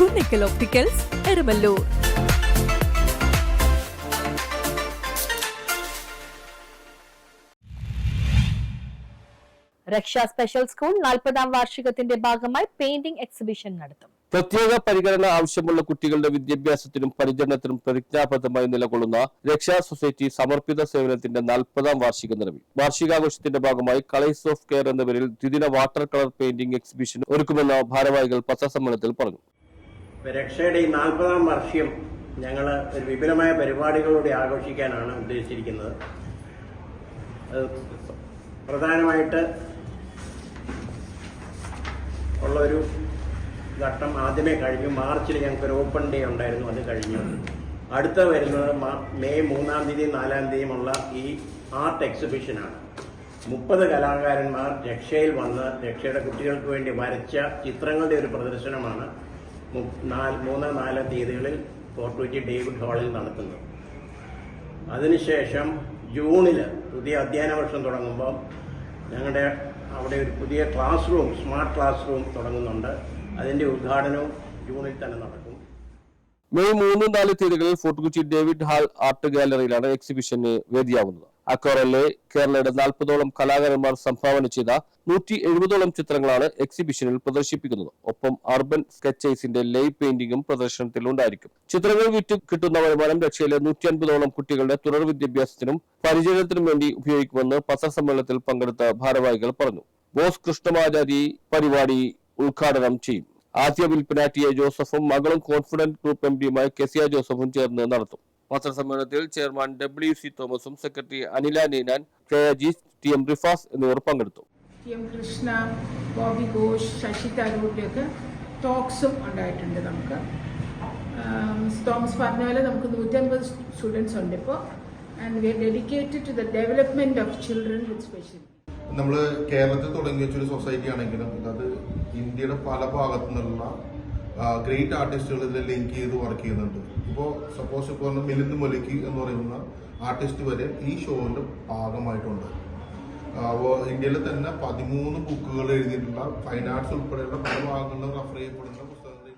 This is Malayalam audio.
കുന്നിക്കൽ ഒപ്റ്റിക്കൽസ് എരുമല്ലൂർ രക്ഷ സ്പെഷ്യൽ സ്കൂൾ നാൽപ്പതാം വാർഷികത്തിന്റെ ഭാഗമായി പെയിന്റിംഗ് എക്സിബിഷൻ നടത്തും. പ്രത്യേക പരിഗണന ആവശ്യമുള്ള കുട്ടികളുടെ വിദ്യാഭ്യാസത്തിനും പരിചരണത്തിനും പ്രതിജ്ഞാബദ്ധമായി നിലകൊള്ളുന്ന രക്ഷാ സൊസൈറ്റി സമർപ്പിത സേവനത്തിന്റെ നാൽപ്പതാം വാർഷികം നിറവി വാർഷികാഘോഷത്തിന്റെ ഭാഗമായി കളേഴ്സ് ഓഫ് കെയർ എന്ന പേരിൽ ദ്വിദിന വാട്ടർ കളർ പെയിന്റിംഗ് എക്സിബിഷൻ ഒരുക്കുമെന്ന് ഭാരവാഹികൾ പത്രസമ്മേളനത്തിൽ പറഞ്ഞു. രക്ഷയുടെ ഈ നാൽപ്പതാം വർഷം ഞങ്ങൾ ഒരു വിപുലമായ പരിപാടികളോടെ ആഘോഷിക്കാനാണ് ഉദ്ദേശിച്ചിരിക്കുന്നത്. പ്രധാനമായിട്ട് ഉള്ളൊരു ഘട്ടം ആദ്യമേ കഴിഞ്ഞു. മാർച്ചിൽ ഞങ്ങൾക്ക് ഒരു ഓപ്പൺ ഡേ ഉണ്ടായിരുന്നു അത് കഴിഞ്ഞു. അടുത്ത വരുന്നത് മെയ് മൂന്നാം തീയതി നാലാം തീയതിയുമുള്ള ഈ ആർട്ട് എക്സിബിഷനാണ്. മുപ്പത് കലാകാരന്മാർ രക്ഷയിൽ വന്ന് രക്ഷയുടെ കുട്ടികൾക്ക് വേണ്ടി വരച്ച ചിത്രങ്ങളുടെ ഒരു പ്രദർശനമാണ് മൂന്ന് നാല് തീയതികളിൽ ഫോർട്ട് ഡേവിഡ് ഹാളിൽ നടത്തുന്നു. അതിനുശേഷം ജൂണിൽ പുതിയ അധ്യയന വർഷം തുടങ്ങുമ്പോൾ ഞങ്ങളുടെ അവിടെ ഒരു പുതിയ class room smart class room തുടങ്ങുന്നുണ്ട്. അതിന്റെ ഉദ്ഘാടനവും ജൂണിൽ തന്നെ നടക്കും. മെയ് മൂന്നും നാല് തീയതികളിൽ Fort Kochi David Hall art ഗാലറിയിലാണ് എക്സിബിഷന് വേദിയാവുന്നത്. അക്കോറലിലെ കേരളയുടെ നാൽപ്പതോളം കലാകാരന്മാർ സംഭാവന ചെയ്ത നൂറ്റി എഴുപതോളം ചിത്രങ്ങളാണ് എക്സിബിഷനിൽ പ്രദർശിപ്പിക്കുന്നത്. ഒപ്പം അർബൻ സ്കെച്ചൈസിന്റെ ലൈവ് പെയിന്റിംഗും പ്രദർശനത്തിൽ ഉണ്ടായിരിക്കും. ചിത്രങ്ങൾ വിറ്റ് കിട്ടുന്ന വരുമാനം രക്ഷയിലെ നൂറ്റി അൻപതോളം കുട്ടികളുടെ തുടർ വിദ്യാഭ്യാസത്തിനും പരിചരണത്തിനും വേണ്ടി ഉപയോഗിക്കുമെന്ന് പത്രസമ്മേളനത്തിൽ പങ്കെടുത്ത ഭാരവാഹികൾ പറഞ്ഞു. ബോസ് കൃഷ്ണമാചാരി പരിപാടി ഉദ്ഘാടനം ചെയ്യും. ആദ്യ വിൽപ്പന ടി എ ജോസഫും മകളും കോൺഫിഡന്റ് ഗ്രൂപ്പ് എം ഡിയുമായ കെസിയ ജോസഫും ചേർന്ന് നടത്തും. പത്രസമ്മേളനത്തിൽ ചെയർമാൻ ഡബ്ല്യു സി തോമസും secretary Anila Ninan K Ajees T M Rifas എന്നിവർ പങ്കെടുത്തു. T M Krishna Bobby Ghosh Shashi തരൂരിന്റെയൊക്കെ ടോക്സും ഉണ്ടായിട്ടുണ്ട് നമുക്ക്. തോമസ് പറഞ്ഞ പോലെ നമുക്ക് നൂറ്റൻപത് സ്റ്റുഡൻസ് ഉണ്ട് ഇപ്പോൾ and we are dedicated to the development of children with special നമ്മൾ കേരളത്തിൽ തുടങ്ങി വെച്ചൊരു സൊസൈറ്റി ആണെങ്കിലും അത് ഇന്ത്യയുടെ പല ഭാഗത്തു നിന്നുള്ള ഗ്രേറ്റ് ആർട്ടിസ്റ്റുകൾ ഇതിൽ ലിങ്ക് ചെയ്ത് വർക്ക് ചെയ്യുന്നുണ്ട്. ഇപ്പോൾ സപ്പോസ് ഇപ്പോൾ മിലിന്ദ് മൊലിക്ക് എന്ന് പറയുന്ന ആർട്ടിസ്റ്റ് വരെ ഈ ഷോയുടെ ഭാഗമായിട്ടുണ്ട്. ഇന്ത്യയിൽ തന്നെ പതിമൂന്ന് ബുക്കുകൾ എഴുതിയിട്ടുള്ള ഫൈൻ ആർട്സ് ഉൾപ്പെടെയുള്ള പല ഭാഗങ്ങളിലും റഫർ ചെയ്യപ്പെടുന്ന പുസ്തകങ്ങൾ